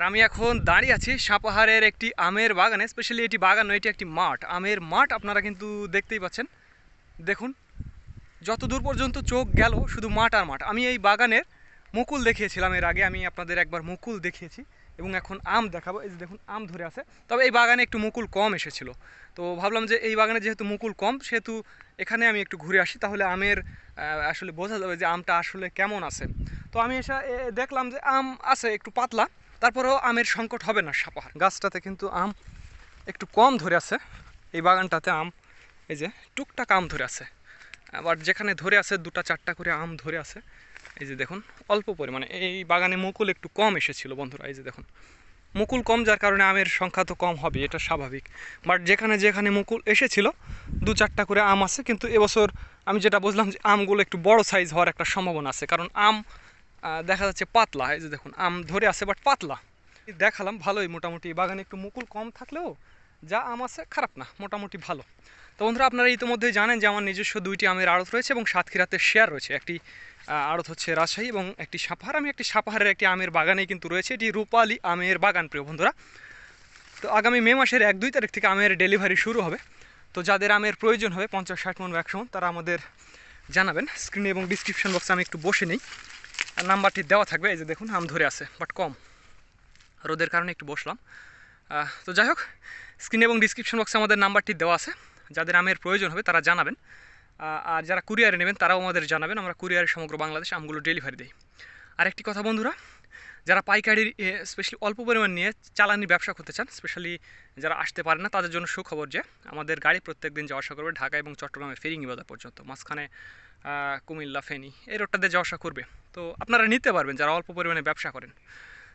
আর আমি এখন দাঁড়িয়ে আছি সাপাহারের একটি আমের বাগানে স্পেশালি এটি বাগান নয়, এটি একটি মাঠ। আমের মাঠ আপনারা কিন্তু দেখতেই পাচ্ছেন। দেখুন যত দূর পর্যন্ত চোখ গেল, শুধু মাঠ আর মাঠ। আমি এই বাগানের মুকুল দেখিয়েছিলাম এর আগে, আমি আপনাদের একবার মুকুল দেখিয়েছি এবং এখন আম দেখাবো। এই যে দেখুন, আম ধরে আছে। তবে এই বাগানে একটু মুকুল কম এসেছিল। তো ভাবলাম যে এই বাগানে যেহেতু মুকুল কম, সেহেতু এখানে আমি একটু ঘুরে আসি, তাহলে আমের আসলে বোঝা যাবে যে আমটা আসলে কেমন আছে। তো আমি এসে দেখলাম যে আম আছে একটু পাতলা। তারপরেও আমের সংকট হবে না সাপাহার। গাছটাতে কিন্তু আম একটু কম ধরে আছে। এই বাগানটাতে আম, এই যে টুকটাক আম ধরে আছে। আবার যেখানে ধরে আছে, দুটা চারটা করে আম ধরে আছে। এই যে দেখুন, অল্প পরিমাণে। এই বাগানে মুকুল একটু কম এসেছিল বন্ধুরা, এই যে দেখুন। মুকুল কম যার কারণে আমের সংখ্যা তো কম হবে, এটা স্বাভাবিক। বাট যেখানে যেখানে মুকুল এসেছিল, দু চারটা করে আম আছে। কিন্তু এবছর আমি যেটা বুঝলাম যে আমগুলো একটু বড় সাইজ হওয়ার একটা সম্ভাবনা আছে। কারণ আম দেখা যাচ্ছে পাতলা, এই যে দেখুন, আম ধরে আছে বাট পাতলা। দেখালাম ভালোই, মোটামুটি বাগানে একটু মুকুল কম থাকলেও যা আম আছে খারাপ না, মোটামুটি ভালো। তো বন্ধুরা, আপনারা ইতিমধ্যেই জানেন যে আমার নিজস্ব দুইটি আমের আড়ত রয়েছে এবং সাতক্ষীরাতে শেয়ার রয়েছে। একটি আড়ত হচ্ছে রাজশাহী এবং একটি সাপাহার। আমি একটি সাপাহারের একটি আমের বাগানেই কিন্তু রয়েছে, এটি রূপালী আমের বাগান, প্রিয় বন্ধুরা। তো আগামী মে মাসের এক দুই তারিখ থেকে আমের ডেলিভারি শুরু হবে। তো যাদের আমের প্রয়োজন হবে, পঞ্চাশ ষাট মন একশো তারা আমাদের জানাবেন। স্ক্রিনে এবং ডিসক্রিপশন বক্সে আমি একটু বসে নেই। নাম্বারটি দেওয়া থাকবে, এই যে দেখুন, আম ধরে আছে বাট কম। রোদের কারণে একটু বসলাম। তো যাই হোক স্ক্রিনে এবং ডিসক্রিপশন বক্সে আমাদের নাম্বারটি দেওয়া আছে। যাদের আমের প্রয়োজন হবে, তারা জানাবেন। আর যারা কুরিয়ারে নেবেন, তারাও আমাদের জানাবেন। আমরা কুরিয়ারে সমগ্র বাংলাদেশে আমগুলো ডেলিভারি দিই। আরেকটি কথা, বন্ধুরা, যারা পাইকারি স্পেশালি অল্প পরিমাণ নিয়ে চালানি ব্যবসা করতে চান স্পেশালি যারা আসতে পারে না, তাদের জন্য সুখবর যে, আমাদের গাড়ি প্রত্যেক দিন যাওয়া আসা করবে ঢাকা এবং চট্টগ্রামের ফেরিঙ্গি বাজার পর্যন্ত। মাঝখানে কুমিল্লা, ফেনী, এই রোডটাতে যাওয়া আসা করবে। তো আপনারা নিতে পারবেন যারা অল্প পরিমাণে ব্যবসা করেন।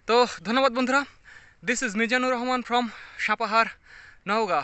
তো ধন্যবাদ বন্ধুরা। This is Mizanur Rahman from Sapahar Naogaon